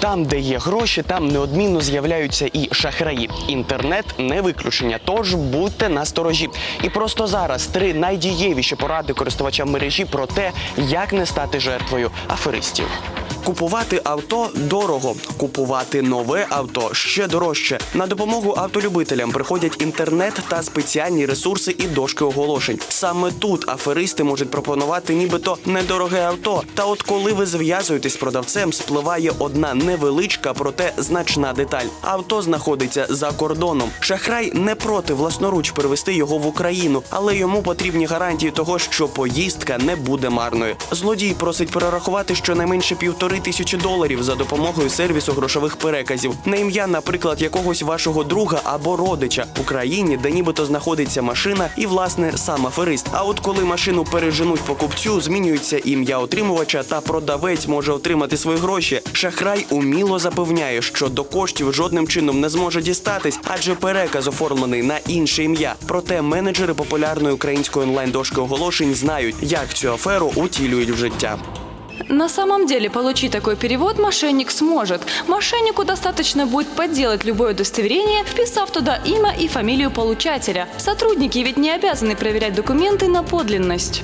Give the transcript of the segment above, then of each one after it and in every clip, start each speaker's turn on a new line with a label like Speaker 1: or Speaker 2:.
Speaker 1: Там, де є гроші, там неодмінно з'являються і шахраї. Інтернет не виключення, тож будьте насторожі. І просто зараз три найдієвіші поради користувачам мережі про те, як не стати жертвою аферистів. Купувати авто дорого, купувати нове авто ще дорожче. На допомогу автолюбителям приходять інтернет та спеціальні ресурси і дошки оголошень. Саме тут аферисти можуть пропонувати нібито недороге авто. Та от коли ви зв'язуєтесь з продавцем, спливає одна невеличка, проте значна деталь. Авто знаходиться за кордоном. Шахрай не проти власноруч перевести його в Україну, але йому потрібні гарантії того, що поїздка не буде марною. Злодій просить перерахувати щонайменше півтори тисячі доларів за допомогою сервісу грошових переказів на ім'я, наприклад, якогось вашого друга або родича в Україні, де нібито знаходиться машина, і власне сам аферист. А от коли машину переженуть покупцю, змінюється ім'я отримувача, та продавець може отримати свої гроші. Шахрай уміло запевняє, що до коштів жодним чином не зможе дістатись, адже переказ оформлений на інше ім'я. Проте менеджери популярної української онлайн-дошки оголошень знають, як цю аферу утілюють в життя.
Speaker 2: На самом деле получить такой перевод мошенник сможет. Мошеннику достаточно будет подделать любое удостоверение, вписав туда имя и фамилию получателя. Сотрудники ведь не обязаны проверять документы на подлинность.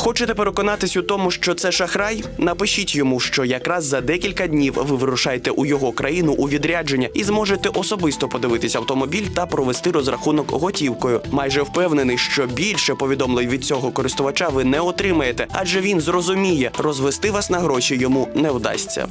Speaker 1: Хочете переконатись у тому, що це шахрай? Напишіть йому, що якраз за декілька днів ви вирушаєте у його країну у відрядження і зможете особисто подивитись автомобіль та провести розрахунок готівкою. Майже впевнений, що більше повідомлень від цього користувача ви не отримаєте, адже він зрозуміє, розвести вас на гроші йому не вдасться.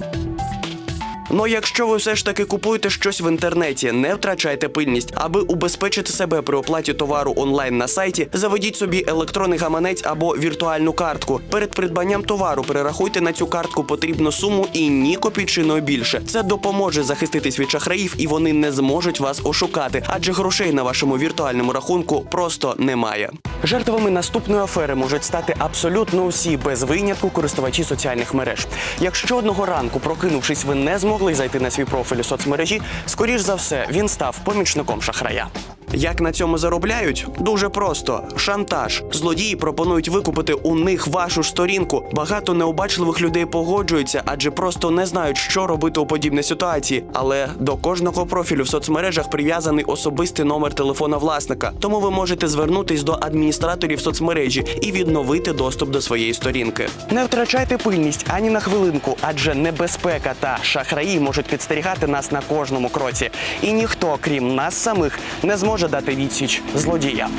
Speaker 1: Ну, якщо ви все ж таки купуєте щось в інтернеті, не втрачайте пильність, аби убезпечити себе при оплаті товару онлайн на сайті, заведіть собі електронний гаманець або віртуальну картку. Перед придбанням товару перерахуйте на цю картку потрібну суму і ні копійчиною більше. Це допоможе захиститись від шахраїв, і вони не зможуть вас ошукати, адже грошей на вашому віртуальному рахунку просто немає. Жертвами наступної афери можуть стати абсолютно усі без винятку користувачі соціальних мереж. Якщо одного ранку, прокинувшись, ви не змогли зайти на свій профіль у соцмережі, скоріш за все він став помічником шахрая. Як на цьому заробляють? Дуже просто шантаж. Злодії пропонують викупити у них вашу сторінку. Багато необачливих людей погоджуються, адже просто не знають, що робити у подібній ситуації. Але до кожного профілю в соцмережах прив'язаний особистий номер телефона власника. Тому ви можете звернутись до адміністраторів соцмережі і відновити доступ до своєї сторінки. Не втрачайте пильність ані на хвилинку, адже небезпека та шахраї можуть підстерігати нас на кожному кроці. І ніхто, крім нас самих, не зможе дати відсіч злодіям.